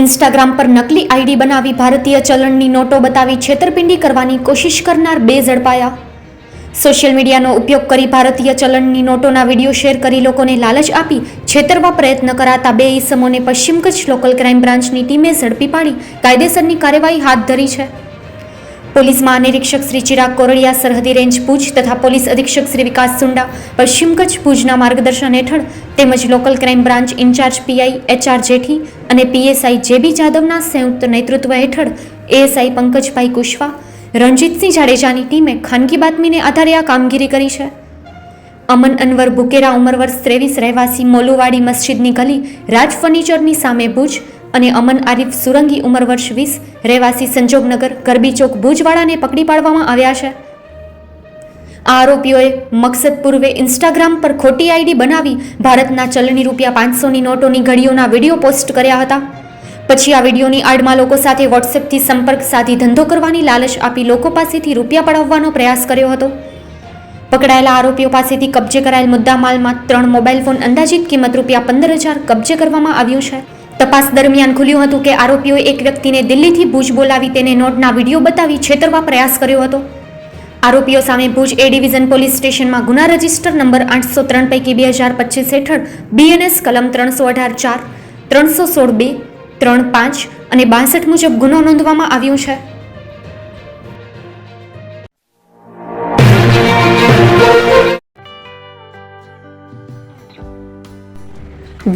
Instagram પર નકલી ID બનાવી ભારતીય ચલણની નોટો બતાવી છેતરપિંડી કરવાની કોશિશ કરનાર બે ઝડપાયા. સોશિયલ મીડિયાનો ઉપયોગ કરી ભારતીય ચલણની નોટોના વીડિયો શેર કરી લોકોને લાલચ આપી છેતરવા પ્રયત્ન કરાતા બે ઈસમોને પશ્ચિમ કચ્છ લોકલ ક્રાઇમ બ્રાન્ચની ટીમે ઝડપી પાડી. કાયદેસરની કાર્યવાહી હાથ ધરી છે. પોલીસ મહાનિરીક્ષક શ્રી ચિરાગ કોરડિયા સરહદી રેન્જ ભુજ તથા પોલીસ અધિક્ષક શ્રી વિકાસ સુંડા પશ્ચિમ કચ્છ ભુજના માર્ગદર્શન હેઠળ તેમજ local crime branch incharge PI HR Jethi અને પીએસઆઈ જેબી જાદવના સંયુક્ત નેતૃત્વ હેઠળ એએસઆઈ પંકજભાઈ કુશવા, રણજીતસિંહ જાડેજાની ટીમે ખાનગી બાતમીને આધારે આ કામગીરી કરી છે. અમન અનવર બુકેરા ઉંમર વર્ષ ત્રેવીસ રહેવાસી મોલુવાડી મસ્જિદની ગલી રાજ ફર્નિચરની સામે ભુજ અને અમન આરિફ સુરંગી ઉંમર વર્ષ વીસ, રહેવાસી સંજોગનગર ગરબી ચોક ભુજવાળાને પકડી પાડવામાં આવ્યા છે. આ આરોપીઓએ મકસદ પૂર્વે ઇન્સ્ટાગ્રામ પર ખોટી આઈડી બનાવી ભારતના ચલણી રૂપિયા પાંચસોની નોટોની ઘડીઓના વીડિયો પોસ્ટ કર્યા હતા. પછી આ વિડીયોની આડમાં લોકો સાથે વોટ્સએપથી સંપર્ક સાધી ધંધો કરવાની લાલચ આપી લોકો પાસેથી રૂપિયા પડાવવાનો પ્રયાસ કર્યો હતો. પકડાયેલા આરોપીઓ પાસેથી કબજે કરાયેલ મુદ્દામાલમાં ત્રણ મોબાઈલ ફોન અંદાજિત કિંમત રૂપિયા પંદર હજાર કબજે કરવામાં આવ્યું છે. તપાસ દરમિયાન ખુલ્યું હતું કે આરોપીઓએ એક વ્યક્તિને દિલ્હીથી ભુજ બોલાવી તેને નોટના વીડિયો બતાવી છેતરવા પ્રયાસ કર્યો હતો. આરોપીઓ સામે ભુજ એ ડિવિઝન પોલીસ સ્ટેશનમાં ગુના રજિસ્ટર નંબર આઠસો ત્રણ પૈકી બે હજાર પચીસ હેઠળ બીએનએસ કલમ ત્રણસો અઢાર ચાર, ત્રણસો સોળ બે, ત્રણ પાંચ અને બાસઠ મુજબ ગુનો નોંધવામાં આવ્યો છે.